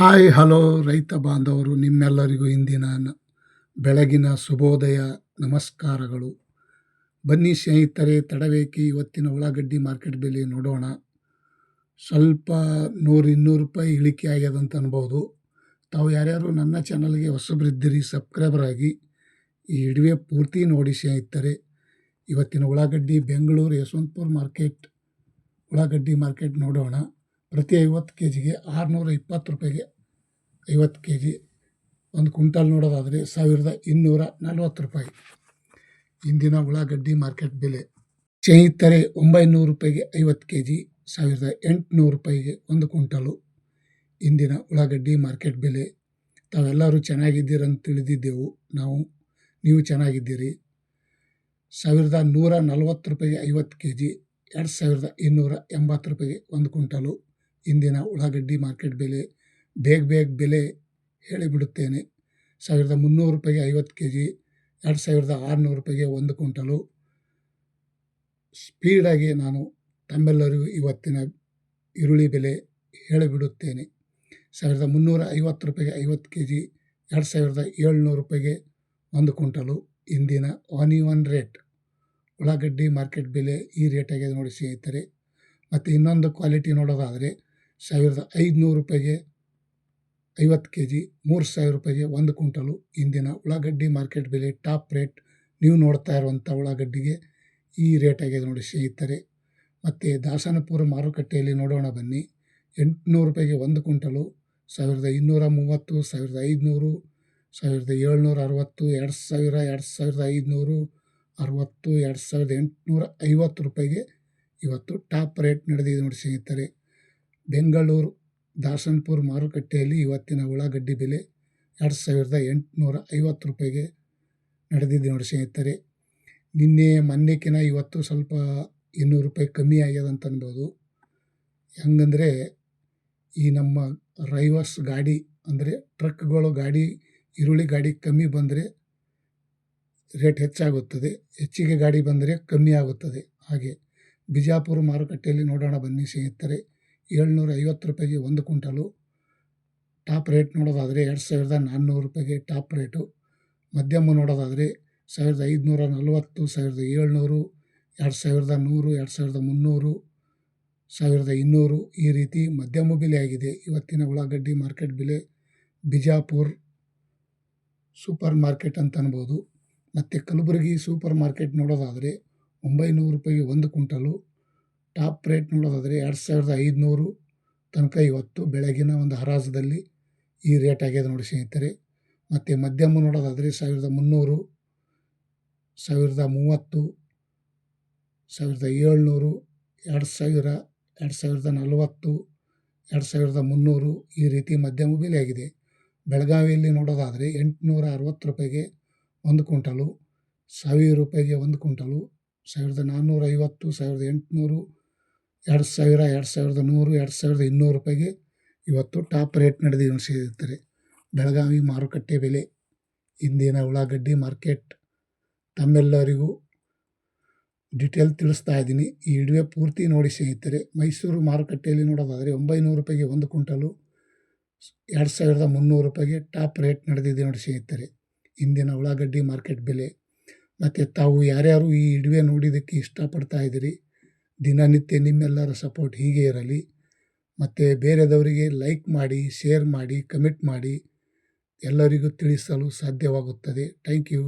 Hi, hello ರೈತ ಬಾಂಧವರು, ನಿಮ್ಮೆಲ್ಲರಿಗೂ ಇಂದಿನ ಬೆಳಗಿನ ಶುಭೋದಯ, ನಮಸ್ಕಾರಗಳು. ಬನ್ನಿ ಸ್ನೇಹಿತರೆ ತಡಬೇಕಿ ಇವತ್ತಿನ ಉಳ್ಳಾಗಡ್ಡಿ ಮಾರ್ಕೆಟ್ ಬೆಲೆ ನೋಡೋಣ. ಸ್ವಲ್ಪ ನೂರು ಇನ್ನೂರು ರೂಪಾಯಿ ಇಳಿಕೆ ಆಗ್ಯದಂತ ಅನ್ಬೋದು. ತಾವು ಯಾರ್ಯಾರು ನನ್ನ ಚಾನಲ್ಗೆ ಹೊಸಬ್ರಿದ್ದೀರಿ, ಸಬ್ಸ್ಕ್ರೈಬರ್ ಆಗಿ, ಈ ಇಡುವೆ ಪೂರ್ತಿ ನೋಡಿ ಸ್ನೇಹಿತರೆ. ಇವತ್ತಿನ ಉಳ್ಳಾಗಡ್ಡಿ ಬೆಂಗಳೂರು ಯಶವಂತಪುರ ಮಾರ್ಕೆಟ್, ಉಳ್ಳಾಗಡ್ಡಿ ಮಾರ್ಕೆಟ್ ನೋಡೋಣ. ಪ್ರತಿ ಐವತ್ತು ಕೆ ಜಿಗೆ ಆರುನೂರ ಇಪ್ಪತ್ತು ರೂಪಾಯಿಗೆ ಐವತ್ತು ಕೆ ಜಿ ಒಂದು ಕ್ವಿಂಟಲ್ ನೋಡೋದಾದರೆ ಸಾವಿರದ ಇನ್ನೂರ ನಲವತ್ತು ರೂಪಾಯಿ. ಇಂದಿನ ಉಳ್ಳಾಗಡ್ಡಿ ಮಾರ್ಕೆಟ್ ಬೆಲೆ. ಸ್ನೇಹಿತರೆ, ಒಂಬೈನೂರು ರೂಪಾಯಿಗೆ ಐವತ್ತು ಕೆ ಜಿ ಸಾವಿರದ ಎಂಟುನೂರು ರೂಪಾಯಿಗೆ ಒಂದು ಕ್ವಿಂಟಲು. ಇಂದಿನ ಉಳ್ಳಾಗಡ್ಡಿ ಮಾರ್ಕೆಟ್ ಬೆಲೆ. ತಾವೆಲ್ಲರೂ ಚೆನ್ನಾಗಿದ್ದೀರಂತ ತಿಳಿದಿದ್ದೆವು ನಾವು. ನೀವು ಚೆನ್ನಾಗಿದ್ದೀರಿ. ಸಾವಿರದ ನೂರ ನಲವತ್ತು ರೂಪಾಯಿಗೆ ಐವತ್ತು ಕೆ ಜಿ ಎರಡು ಸಾವಿರದ ಇನ್ನೂರ ಎಂಬತ್ತು ರೂಪಾಯಿಗೆ ಒಂದು ಕ್ವಿಂಟಲು. ಇಂದಿನ ಉಳ್ಳಾಗಡ್ಡಿ ಮಾರ್ಕೆಟ್ ಬೆಲೆ ಬೇಗ ಬೇಗ ಬೆಲೆ ಹೇಳಿಬಿಡುತ್ತೇನೆ. ಸಾವಿರದ ಮುನ್ನೂರು ರೂಪಾಯಿಗೆ ಐವತ್ತು ಕೆ ಜಿ ಎರಡು ಸಾವಿರದ ಆರುನೂರು ರೂಪಾಯಿಗೆ ಒಂದು ಕ್ವಿಂಟಲು. ಸ್ಪೀಡಾಗಿ ನಾನು ತಮ್ಮೆಲ್ಲರಿಗೂ ಇವತ್ತಿನ ಈರುಳ್ಳಿ ಬೆಲೆ ಹೇಳಿಬಿಡುತ್ತೇನೆ. ಸಾವಿರದ ಮುನ್ನೂರ ಐವತ್ತು ರೂಪಾಯಿಗೆ ಐವತ್ತು ಕೆ ಜಿ ಎರಡು ಸಾವಿರದ ಏಳ್ನೂರು ರೂಪಾಯಿಗೆ ಒಂದು ಕ್ವಿಂಟಲು. ಇಂದಿನ ಆನಿಯನ್ ರೇಟ್ ಉಳ್ಳಾಗಡ್ಡಿ ಮಾರ್ಕೆಟ್ ಬೆಲೆ ಈ ರೇಟಾಗಿದೆ ನೋಡಿ ಸ್ನೇಹಿತರೆ. ಮತ್ತು ಇನ್ನೊಂದು ಕ್ವಾಲಿಟಿ ನೋಡೋದಾದರೆ ಸಾವಿರದ ಐದುನೂರು ರೂಪಾಯಿಗೆ ಐವತ್ತು ಕೆ ಜಿ ಮೂರು ಸಾವಿರ ರೂಪಾಯಿಗೆ ಒಂದು ಕ್ವಿಂಟಲು ಇಂದಿನ ಉಳ್ಳಾಗಡ್ಡಿ ಮಾರ್ಕೆಟ್ ಬೆಲೆ ಟಾಪ್ ರೇಟ್. ನೀವು ನೋಡ್ತಾ ಇರುವಂಥ ಉಳ್ಳಾಗಡ್ಡಿಗೆ ಈ ರೇಟ್ ಆಗಿದೆ ನೋಡಿ ಸ್ನೇಹಿತರೆ. ಮತ್ತು ದಾಸನಪುರ ಮಾರುಕಟ್ಟೆಯಲ್ಲಿ ನೋಡೋಣ ಬನ್ನಿ. ಎಂಟುನೂರು ರೂಪಾಯಿಗೆ ಒಂದು ಕ್ವಿಂಟಲು, ಸಾವಿರದ ಇನ್ನೂರ ಮೂವತ್ತು, ಸಾವಿರದ ಐದುನೂರು, ಸಾವಿರದ ಏಳ್ನೂರ ಅರವತ್ತು, ಎರಡು ಸಾವಿರ, ಎರಡು ಸಾವಿರದ ಐದುನೂರು, ಅರವತ್ತು, ಎರಡು ಸಾವಿರದ ಎಂಟುನೂರ ಐವತ್ತು ರೂಪಾಯಿಗೆ ಇವತ್ತು ಟಾಪ್ ರೇಟ್ ನಡೆದಿದೆ ನೋಡಿ ಸ್ನೇಹಿತರೆ. ಬೆಂಗಳೂರು ದಾಸನ್ಪುರ್ ಮಾರುಕಟ್ಟೆಯಲ್ಲಿ ಇವತ್ತಿನ ಉಳ್ಳಾಗಡ್ಡಿ ಬೆಲೆ ಎರಡು ಸಾವಿರದ ಎಂಟುನೂರ ಐವತ್ತು ರೂಪಾಯಿಗೆ ನಡೆದಿದ್ದು ನೋಡಿ ಸ್ನೇಹಿತರೆ. ನಿನ್ನೆ ಮೊನ್ನೆಕಿನ ಇವತ್ತು ಸ್ವಲ್ಪ ಇನ್ನೂರು ರೂಪಾಯಿ ಕಮ್ಮಿ ಆಗ್ಯದ ಅಂತ ಅನ್ಬೋದು. ಹೆಂಗಂದರೆ ಈ ನಮ್ಮ ರೈವರ್ಸ್ ಗಾಡಿ ಅಂದರೆ ಟ್ರಕ್ಗಳು ಗಾಡಿ, ಈರುಳ್ಳಿ ಗಾಡಿ ಕಮ್ಮಿ ಬಂದರೆ ರೇಟ್ ಹೆಚ್ಚಾಗುತ್ತದೆ. ಹೆಚ್ಚಿಗೆ ಗಾಡಿ ಬಂದರೆ ಕಮ್ಮಿ ಆಗುತ್ತದೆ. ಹಾಗೆ ಬಿಜಾಪುರ ಮಾರುಕಟ್ಟೆಯಲ್ಲಿ ನೋಡೋಣ ಬನ್ನಿ ಸ್ನೇಹಿತರೆ. ಏಳ್ನೂರ ಐವತ್ತು ರೂಪಾಯಿಗೆ ಒಂದು ಕ್ವಿಂಟಲು. ಟಾಪ್ ರೇಟ್ ನೋಡೋದಾದರೆ ಎರಡು ಸಾವಿರದ ನಾನ್ನೂರು ರೂಪಾಯಿಗೆ ಟಾಪ್ ರೇಟು. ಮಧ್ಯಮ ನೋಡೋದಾದರೆ ಸಾವಿರದ ಐದುನೂರ ನಲವತ್ತು, ಸಾವಿರದ ಏಳ್ನೂರು, ಎರಡು ಸಾವಿರದ ನೂರು, ಎರಡು ಸಾವಿರದ ಮುನ್ನೂರು, ಸಾವಿರದ ಇನ್ನೂರು ಈ ರೀತಿ ಮಧ್ಯಮ ಬೆಲೆ ಆಗಿದೆ. ಇವತ್ತಿನ ಉಳ್ಳಾಗಡ್ಡಿ ಮಾರ್ಕೆಟ್ ಬೆಲೆ ಬಿಜಾಪುರ್ ಸೂಪರ್ ಮಾರ್ಕೆಟ್ ಅಂತ ಅನ್ಬೋದು. ಮತ್ತು ಕಲಬುರಗಿ ಸೂಪರ್ ಮಾರ್ಕೆಟ್ ನೋಡೋದಾದರೆ ಒಂಬೈನೂರು ರೂಪಾಯಿಗೆ ಒಂದು ಕ್ವಿಂಟಲು. ಟಾಪ್ ರೇಟ್ ನೋಡೋದಾದರೆ ಎರಡು ಸಾವಿರದ ಐದುನೂರು ತನಕ ಇವತ್ತು ಬೆಳಗಿನ ಒಂದು ಹರಾಜದಲ್ಲಿ ಈ ರೇಟ್ ಆಗ್ಯದ ನೋಡಿ ಸ್ನೇಹಿತರೆ. ಮತ್ತು ಮಧ್ಯಮ ನೋಡೋದಾದರೆ ಸಾವಿರದ ಮುನ್ನೂರು, ಸಾವಿರದ ಮೂವತ್ತು, ಸಾವಿರದ ಏಳ್ನೂರು, ಎರಡು ಸಾವಿರ, ಎರಡು ಸಾವಿರದ ನಲವತ್ತು, ಎರಡು ಸಾವಿರದ ಮುನ್ನೂರು ಈ ರೀತಿ ಮಧ್ಯಮ ಬೆಲೆ ಆಗಿದೆ. ಬೆಳಗಾವಿಯಲ್ಲಿ ನೋಡೋದಾದರೆ ಎಂಟುನೂರ ಅರವತ್ತು ರೂಪಾಯಿಗೆ ಒಂದು ಕ್ವಿಂಟಲು, ಸಾವಿರ ರೂಪಾಯಿಗೆ ಒಂದು ಕ್ವಿಂಟಲು, ಸಾವಿರದ ನಾನ್ನೂರ ಐವತ್ತು, ಸಾವಿರದ ಎಂಟುನೂರು ಎರಡು ಸಾವಿರ, ಎರಡು ಸಾವಿರದ ನೂರು, ಎರಡು ಸಾವಿರದ ಇನ್ನೂರು ರೂಪಾಯಿಗೆ ಇವತ್ತು ಟಾಪ್ ರೇಟ್ ನಡೆದು ಸ್ನೇಹಿತರೆ. ಬೆಳಗಾವಿ ಮಾರುಕಟ್ಟೆ ಬೆಲೆ, ಇಂದಿನ ಉಳ್ಳಾಗಡ್ಡಿ ಮಾರ್ಕೆಟ್. ತಮ್ಮೆಲ್ಲರಿಗೂ ಡಿಟೇಲ್ ತಿಳಿಸ್ತಾ ಇದ್ದೀನಿ. ಈ ಇಡುವೆ ಪೂರ್ತಿ ನೋಡಿ ಸ್ನೇಹಿತರೆ. ಮೈಸೂರು ಮಾರುಕಟ್ಟೆಯಲ್ಲಿ ನೋಡೋದಾದರೆ ಒಂಬೈನೂರು ರೂಪಾಯಿಗೆ ಒಂದು ಕ್ವಿಂಟಲು, ಎರಡು ಸಾವಿರದ ಮುನ್ನೂರು ರೂಪಾಯಿಗೆ ಟಾಪ್ ರೇಟ್ ನಡೆದಿದೆ ನೋಡಿ ಸ್ನೇಹಿತರೆ. ಇಂದಿನ ಉಳ್ಳಾಗಡ್ಡಿ ಮಾರ್ಕೆಟ್ ಬೆಲೆ. ಮತ್ತು ತಾವು ಯಾರ್ಯಾರು ಈ ಇಡುವೆ ನೋಡಿದ್ದಕ್ಕೆ ಇಷ್ಟಪಡ್ತಾ ಇದ್ದೀರಿ ದಿನನಿತ್ಯ ನಿಮ್ಮೆಲ್ಲರ ಸಪೋರ್ಟ್ ಹೀಗೆ ಇರಲಿ. ಮತ್ತು ಬೇರೆದವರಿಗೆ ಲೈಕ್ ಮಾಡಿ ಶೇರ್ ಮಾಡಿ ಕಮೆಂಟ್ ಮಾಡಿ ಎಲ್ಲರಿಗೂ ತಿಳಿಸಲು ಸಾಧ್ಯವಾಗುತ್ತದೆ. Thank you